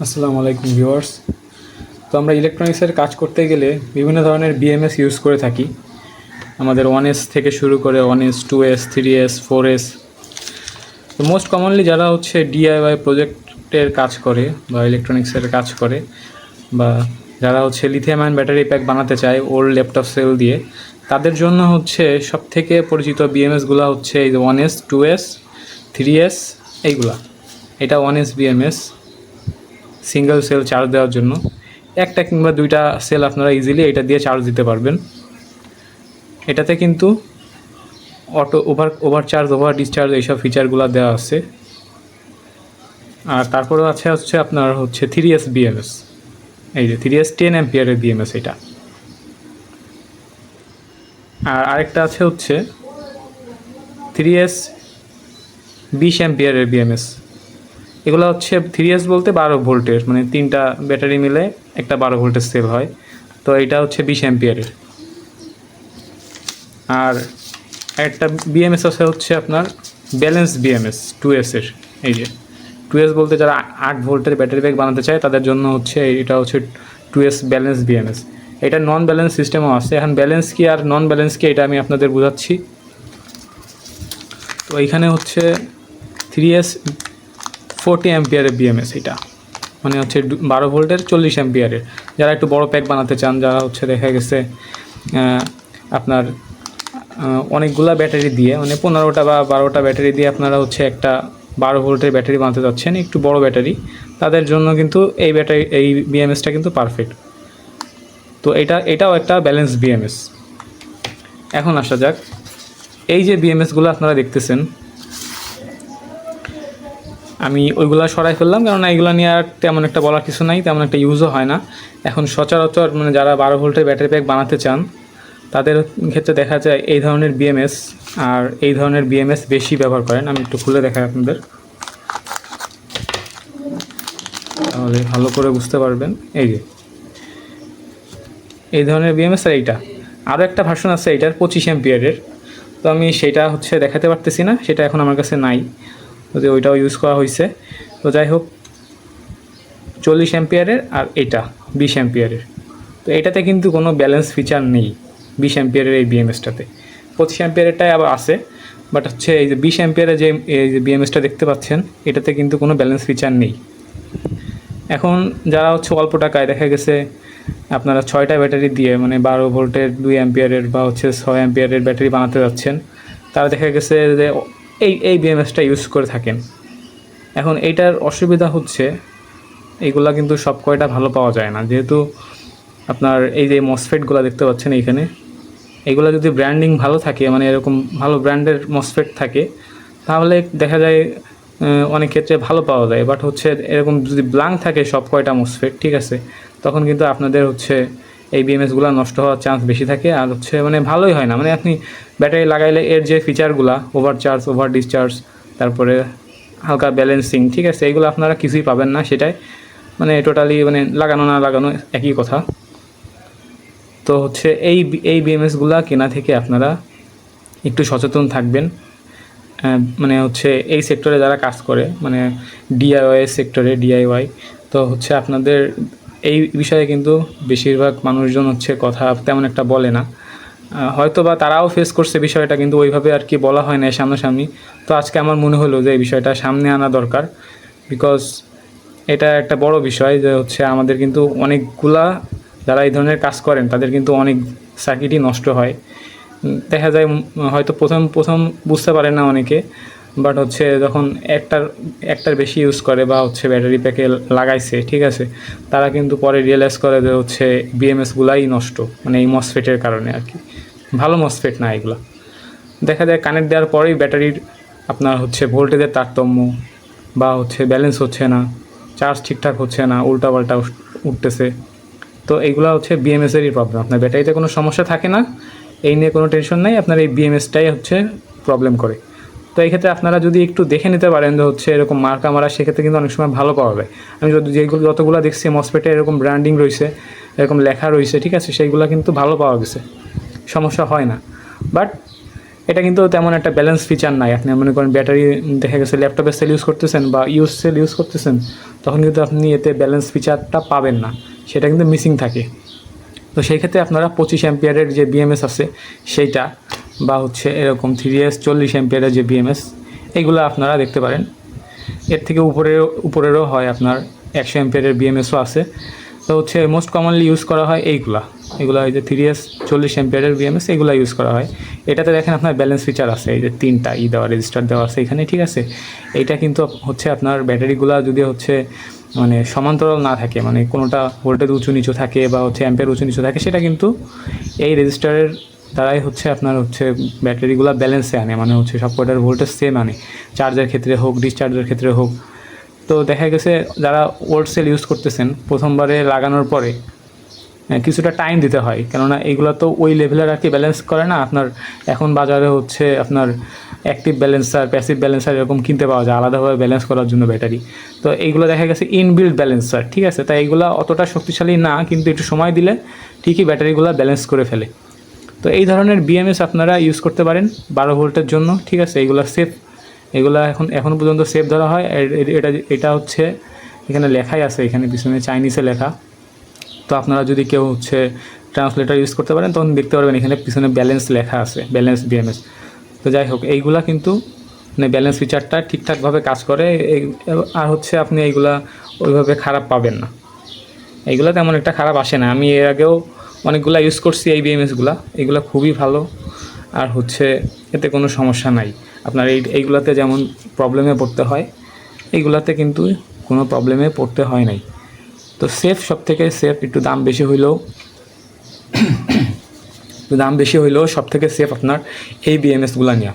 আসসালামু আলাইকুম ভিউয়ার্স। তো আমরা ইলেকট্রনিক্সের কাজ করতে গেলে বিভিন্ন ধরনের বিএমএস ইউজ করে থাকি। আমাদের ওয়ান এস থেকে শুরু করে one S two S three S four S তো মোস্ট কমনলি যারা হচ্ছে ডিআইওয়াই প্রজেক্টের কাজ করে বা ইলেকট্রনিক্সের কাজ করে বা যারা হচ্ছে লিথিয়াম আয়ন ব্যাটারি প্যাক বানাতে চায় ওল্ড ল্যাপটপ সেল দিয়ে, তাদের জন্য হচ্ছে সব থেকে পরিচিত বিএমএসগুলো হচ্ছে এই one S two S three S এইগুলা। এটা one S BMS single cell charge দেওয়ার জন্য। একটা কিংবা দুইটা সেল আপনারা ইজিলি এটা দিয়ে চার্জ দিতে পারবেন। এটাতে কিন্তু auto over over charge over discharge এইসব ফিচারগুলো দেওয়া আছে। আর তারপরেও আছে হচ্ছে আপনার হচ্ছে থ্রি এস বিএমএস এই যে থ্রি এস টেন অ্যাম্পিয়ারের বিএমএস এটা। আর আরেকটা আছে হচ্ছে থ্রি এস বিশ অ্যাম্পিয়ারের বিএমএস এগুলো হচ্ছে থ্রি এস বলতে বারো ভোল্টের মানে তিনটা ব্যাটারি মিলে একটা বারো ভোল্টের সেল হয়। তো এটা হচ্ছে বিশ অ্যাম্পিয়ারের আর একটা বিএমএস আছে হচ্ছে আপনার ব্যালেন্স বিএমএস টু এসের এই যে। টু এস বলতে যারা আট ভোল্টের ব্যাটারি ব্যাগ বানাতে চায়, তাদের জন্য হচ্ছে এটা হচ্ছে টু এস ব্যালেন্স বিএমএস এটা নন ব্যালেন্স সিস্টেমও আছে। এখন ব্যালেন্স কি আর নন ব্যালেন্স কি, এটা আমি আপনাদের বোঝাচ্ছি। তো এইখানে হচ্ছে থ্রি এস ফোরটি অ্যাম্পিয়ারের বিএমএস এটা। মানে হচ্ছে বারো ভোল্টের চল্লিশ অ্যাম্পিয়ারের যারা একটু বড় প্যাক বানাতে চান, যারা হচ্ছে দেখা গেছে আপনার অনেকগুলা ব্যাটারি দিয়ে মানে পনেরোটা বা বারোটা ব্যাটারি দিয়ে আপনারা হচ্ছে একটা বারো ভোল্টের ব্যাটারি বানাতে যাচ্ছেন একটু বড় ব্যাটারি, তাদের জন্য কিন্তু এই ব্যাটারি, এই বিএমএসটা কিন্তু পারফেক্ট তো এটা, এটাও একটা ব্যালেন্স বিএমএস এখন আসা যাক, এই যে বিএমএসগুলো আপনারা দেখতেছেন আমি ওইগুলো সরাই ফেললাম, কেননা এইগুলো নিয়ে আর তেমন একটা বলার কিছু নাই, তেমন একটা ইউজও হয় না। এখন সচরাচর মানে যারা বারো ভোল্টের ব্যাটারি প্যাক বানাতে চান, তাদের ক্ষেত্রে দেখা যায় এই ধরনের বিএমএস আর এই ধরনের বিএমএস বেশি ব্যবহার করেন। আমি একটু খুলে দেখাই আপনাদের। তাহলে ভালো করে বুঝতে পারবেন। এই যে। এই ধরনের বিএমএস আর এইটা। আরও একটা ভার্সন আছে, এইটার পঁচিশ এমপিয়ারের তো আমি সেটা হচ্ছে দেখাতে পারতেছি না, সেটা এখন আমার কাছে নাই। যদি ওইটাও ইউজ করা হয়েছে তো যাই হোক চল্লিশ অ্যাম্পিয়ারের আর এটা, বিশ অ্যাম্পিয়ারের। তো এটাতে কিন্তু কোনো ব্যালেন্স ফিচার নেই বিশ অ্যাম্পিয়ারের এই বিএমএসটাতে পঁচিশ অ্যাম্পিয়ারেরটাই আবার আছে বাট হচ্ছে এই যে বিশ অ্যাম্পিয়ারের যে, এই যে বিএমএসটা দেখতে পাচ্ছেন, এটাতে কিন্তু কোনো ব্যালেন্স ফিচার নেই। এখন যারা হচ্ছে অল্প টাকায়, দেখা গেছে আপনারা ছয়টা ব্যাটারি দিয়ে মানে বারো ভোল্টের দুই অ্যাম্পিয়ারের বা হচ্ছে ছয় অ্যাম্পিয়ারের ব্যাটারি বানাতে যাচ্ছেন, তারা দেখা গেছে যে এই এই বিএমএসটা ইউজ করে থাকেন। এখন এইটার অসুবিধা হচ্ছে এইগুলা কিন্তু সব কয়টা ভালো পাওয়া যায় না। যেহেতু আপনার এই যে মসফেটগুলো দেখতে পাচ্ছেন এইখানে, এগুলো যদি ব্র্যান্ডিং ভালো থাকে মানে এরকম ভালো ব্র্যান্ডের মসফেট থাকে, তাহলে দেখা যায় অনেক ক্ষেত্রে ভালো পাওয়া যায়। বাট হচ্ছে এরকম যদি ব্লাঙ্ক থাকে সব কয়টা মসফেট ঠিক আছে, তখন কিন্তু আপনাদের হচ্ছে এই বিএমএসগুলো নষ্ট হওয়ার চান্স বেশি থাকে আর হচ্ছে মানে ভালোই হয় না। মানে আপনি ব্যাটারি লাগাইলে এর যে ফিচারগুলো ওভার চার্জ ওভার ডিসচার্জ তারপরে হালকা ব্যালেন্সিং ঠিক আছে? এইগুলো আপনারা কিছুই পাবেন না সেটাই। মানে টোটালি মানে লাগানো না লাগানো একই কথা। তো হচ্ছে এই এই বিএমএসগুলো কেনা থেকে আপনারা একটু সচেতন থাকবেন। মানে হচ্ছে এই সেক্টরে যারা কাজ করে মানে ডিআইওয়াই সেক্টরে ডিআইওয়াই তো হচ্ছে আপনাদের এই বিষয়ে কিন্তু বেশিরভাগ মানুষজন হচ্ছে কথা তেমন একটা বলে না। হয়তো বা তারাও ফেস করছে বিষয়টা কিন্তু ওইভাবে আর কি বলা হয় না সামনাসামনি। তো আজকে আমার মনে হলো যে এই বিষয়টা সামনে আনা দরকার বিকজ এটা একটা বড় বিষয় যে হচ্ছে আমাদের কিন্তু অনেকগুলা যারা এই ধরনের কাজ করেন, তাদের কিন্তু অনেক সার্কিটই নষ্ট হয়। দেখা যায় হয়তো প্রথম প্রথম বুঝতে পারে না অনেকে। বাট হচ্ছে যখন একটার একটার বেশি ইউজ করে বা হচ্ছে ব্যাটারি প্যাকে লাগাইছে, ঠিক আছে? তারা কিন্তু পরে রিয়েলাইজ করে যে হচ্ছে বিএমএসগুলাই নষ্ট মানে এই মসফেটের কারণে আর কি। ভালো মসফেট না এগুলো। দেখা যায় কানেক্ট দেওয়ার পরেই ব্যাটারির আপনার হচ্ছে ভোল্টেজের তারতম্য বা হচ্ছে ব্যালেন্স হচ্ছে না চার্জ ঠিকঠাক হচ্ছে না, উল্টাপাল্টা উঠ- উঠতেছে। তো এইগুলো হচ্ছে বিএমএসেরই প্রবলেম আপনার ব্যাটারিতে কোনো সমস্যা থাকে না, এই নিয়ে কোনো টেনশন নাই, আপনার এই বিএমএসটাই হচ্ছে প্রবলেম করে। তো এই ক্ষেত্রে আপনারা যদি একটু দেখে নিতে পারেন যে হচ্ছে এরকম মার্কা মারা, সেক্ষেত্রে কিন্তু অনেক সময় ভালো পাওয়া যায়। আমি যেগুলো, যতগুলো দেখছি মসপেটে এরকম ব্র্যান্ডিং রয়েছে, এরকম লেখা রয়েছে, ঠিক আছে, সেইগুলো কিন্তু ভালো পাওয়া গেছে। সমস্যা হয় না। বাট এটা কিন্তু তেমন একটা ব্যালেন্স ফিচার নাই। আপনি মনে করেন ব্যাটারি দেখা গেছে ল্যাপটপের সেল ইউজ করতেছেন বা ইউজ সেল ইউজ করতেছেন, তখন কিন্তু আপনি এতে ব্যালেন্স ফিচারটা পাবেন না। সেটা কিন্তু মিসিং থাকে। তো সেই ক্ষেত্রে আপনারা পঁচিশ অ্যাম্পিয়ারের যে বিএমএস আছে, সেইটা বা হচ্ছে এরকম থ্রি এস চল্লিশ অ্যাম্পিয়ারের যে বিএমএস এগুলো আপনারা দেখতে পারেন। এর থেকে উপরেও উপরেরও হয় আপনার একশো অ্যাম্পিয়ারের বিএমএসও আছে। তো হচ্ছে মোস্ট কমনলি ইউজ করা হয় এইগুলা। এগুলো এই যে থ্রি এস চল্লিশ অ্যাম্পিয়ারের বিএমএস এগুলো ইউজ করা হয়। এটাতে দেখেন আপনার ব্যালেন্স ফিচার আছে, এই যে তিনটা ই দেওয়া রেজিস্টার দেওয়া আছে এখানে, ঠিক আছে? এইটা কিন্তু হচ্ছে আপনার ব্যাটারিগুলো যদি হচ্ছে মানে সমান্তরাল না থাকে মানে কোনোটা ভোল্টেজ উঁচু নিচু থাকে বা হচ্ছে অ্যাম্পের উঁচু নিচু থাকে, সেটা কিন্তু এই রেজিস্টারের দ্বারাই হচ্ছে আপনার হচ্ছে ব্যাটারিগুলো ব্যালেন্সে আনে মানে হচ্ছে সব কটার ভোল্টেজ সেম আনে। চার্জের ক্ষেত্রে হোক ডিসচার্জের ক্ষেত্রে হোক। তো দেখা গেছে যারা ওল্ড সেল ইউজ করতেছেন, প্রথমবারে লাগানোর পরে কিছুটা টাইম দিতে হয়। কেননা এগুলো তো ওই লেভেলের আর কি ব্যালেন্স করে না। আপনার এখন বাজারে হচ্ছে আপনার অ্যাক্টিভ ব্যালেন্সার প্যাসিভ ব্যালেন্সার এরকম কিনতে পাওয়া যায়, আলাদাভাবে ব্যালেন্স করার জন্য ব্যাটারি তো এইগুলো দেখা গেছে ইনবিল্ড ব্যালেন্সার ঠিক আছে? তাই এগুলো অতটা শক্তিশালী না, কিন্তু একটু সময় দিলে ঠিকই ব্যাটারিগুলো ব্যালেন্স করে ফেলে। তো এই ধরনের বিএমএস আপনারা ইউজ করতে পারেন বারো ভোল্টের জন্য, ঠিক আছে? এগুলো সেফ এগুলো এখন এখন পর্যন্ত সেফ ধরা হয়। এটা এটা হচ্ছে এখানে লেখাই আছে, এখানে পিছনে চাইনিজে লেখা। তো আপনারা যদি কেউ হচ্ছে ট্রান্সলেটার ইউজ করতে পারেন, তখন দেখতে পারবেন এখানে পিছনে ব্যালেন্স লেখা আছে ব্যালেন্স বিএমএস তো যাই হোক, এইগুলা কিন্তু মানে ব্যালেন্স ফিচারটা ঠিকঠাকভাবে কাজ করে। আর হচ্ছে আপনি এইগুলা ওইভাবে খারাপ পাবেন না। এইগুলো তেমন একটা খারাপ আসে না। আমি এর আগেও অনেকগুলো ইউজ করছি এই বিএমএসগুলা এগুলো খুবই ভালো। আর হচ্ছে এতে কোনো সমস্যা নাই। আপনার এই, এইগুলাতে যেমন প্রবলেমে পড়তে হয়, এইগুলাতে কিন্তু কোনো প্রবলেমে পড়তে হয় নাই। তো সেফ সব থেকে সেফ একটু দাম বেশি হইলেও, একটু দাম বেশি হইলেও সব থেকে সেফ আপনার এই বিএমএসগুলো নেওয়া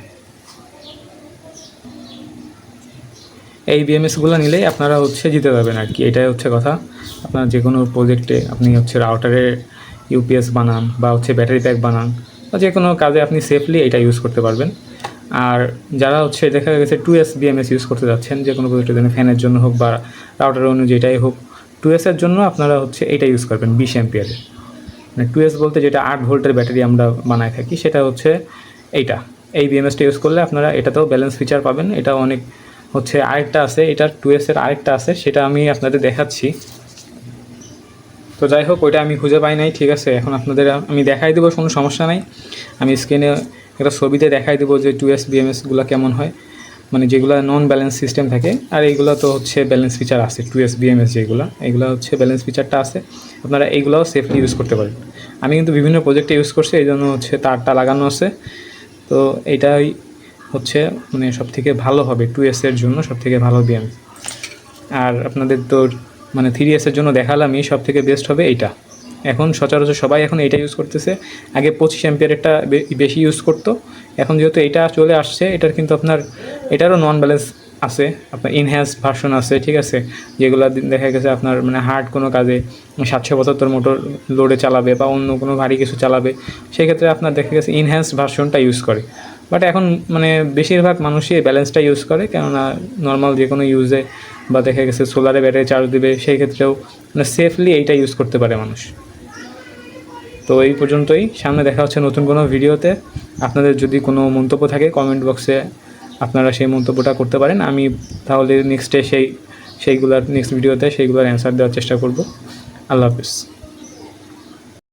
এই বিএমএসগুলো নিলেই আপনারা হচ্ছে জিতে যাবেন আর কি এটাই হচ্ছে কথা। আপনার যে কোনো প্রজেক্টে আপনি হচ্ছে রাউটারের ইউপিএস বানান বা হচ্ছে ব্যাটারি প্যাক বানান বা যে কোনো কাজে আপনি সেফলি এটা ইউজ করতে পারবেন। আর যারা হচ্ছে দেখা গেছে টু এস বিএমএস ইউজ করতে যাচ্ছেন, যে কোনো প্রজেক্টের জন্য ফ্যানের জন্য হোক বা রাউটার অন্য যেটাই হোক টু এসের জন্য আপনারা হচ্ছে এটা ইউজ করবেন বিশ অ্যাম্পিয়ারের মানে টু এস বলতে যেটা আট ভোল্টের ব্যাটারি আমরা বানায় থাকি, সেটা হচ্ছে এইটা। এই বিএমএসটা ইউজ করলে আপনারা এটাতেও ব্যালেন্স ফিচার পাবেন। এটা অনেক হচ্ছে আরেকটা আছে এটা টু এসের আরেকটা আছে, সেটা আমি আপনাদের দেখাচ্ছি। তো যাই হোক, ওইটা আমি খুঁজে পাই নাই, ঠিক আছে? এখন আপনাদের আমি দেখাই দেবো, কোনো সমস্যা নাই। আমি স্ক্রিনে একটা ছবিতে দেখাই দেবো যে টু এস বিএমএসগুলো কেমন হয়। মানে যেগুলো নন ব্যালেন্স সিস্টেম থাকে, আর এইগুলো তো হচ্ছে ব্যালেন্স ফিচার আছে টু এস বিএমএস যেগুলো। এগুলো হচ্ছে ব্যালেন্স ফিচারটা আছে। আপনারা এইগুলোও সেফলি ইউজ করতে পারেন। আমি কিন্তু বিভিন্ন প্রজেক্টে ইউজ করছি, এই জন্য হচ্ছে তারটা লাগানো আছে। তো এটাই হচ্ছে মানে সবথেকে ভালো হবে টু এর জন্য, সবথেকে ভালো বিএমএস আর আপনাদের তো মানে থ্রি এসের জন্য দেখালামই সব থেকে বেস্ট হবে এইটা। এখন সচরাচর সবাই এখন এইটা ইউজ করতেছে। আগে পঁচিশ অ্যাম্পিয়ারেরটা বেশি ইউজ করতো। এখন যেহেতু এটা চলে আসছে, এটার কিন্তু আপনার, এটারও নন ব্যালেন্স আছে। আপনার ইনহ্যান্স ভার্সন আছে, ঠিক আছে? যেগুলো দেখা গেছে আপনার মানে হার্ড কোনো কাজে সাতশো পঁচাত্তর মোটর লোডে চালাবে বা অন্য কোনো ভারী কিছু চালাবে, সেক্ষেত্রে আপনার দেখা গেছে ইনহ্যান্স ভার্সনটা ইউজ করে। বাট এখন মানে বেশিরভাগ মানুষই ব্যালেন্সটা ইউজ করে, কেননা নর্মাল যে কোনো ইউজে বা দেখা গেছে সোলারে ব্যাটারি চার্জ দিবে, সেই ক্ষেত্রেও মানে সেফলি এইটা ইউজ করতে পারে মানুষ। তো এই পর্যন্তই, সামনে দেখা হচ্ছে নতুন কোনো ভিডিওতে। আপনাদের যদি কোনো মন্তব্য থাকে কমেন্ট বক্সে আপনারা সেই মন্তব্যটা করতে পারেন। আমি তাহলে নেক্সটে সেই, সেইগুলার নেক্সট ভিডিওতে সেইগুলোর অ্যান্সার দেওয়ার চেষ্টা করব। আল্লাহ হাফিজ।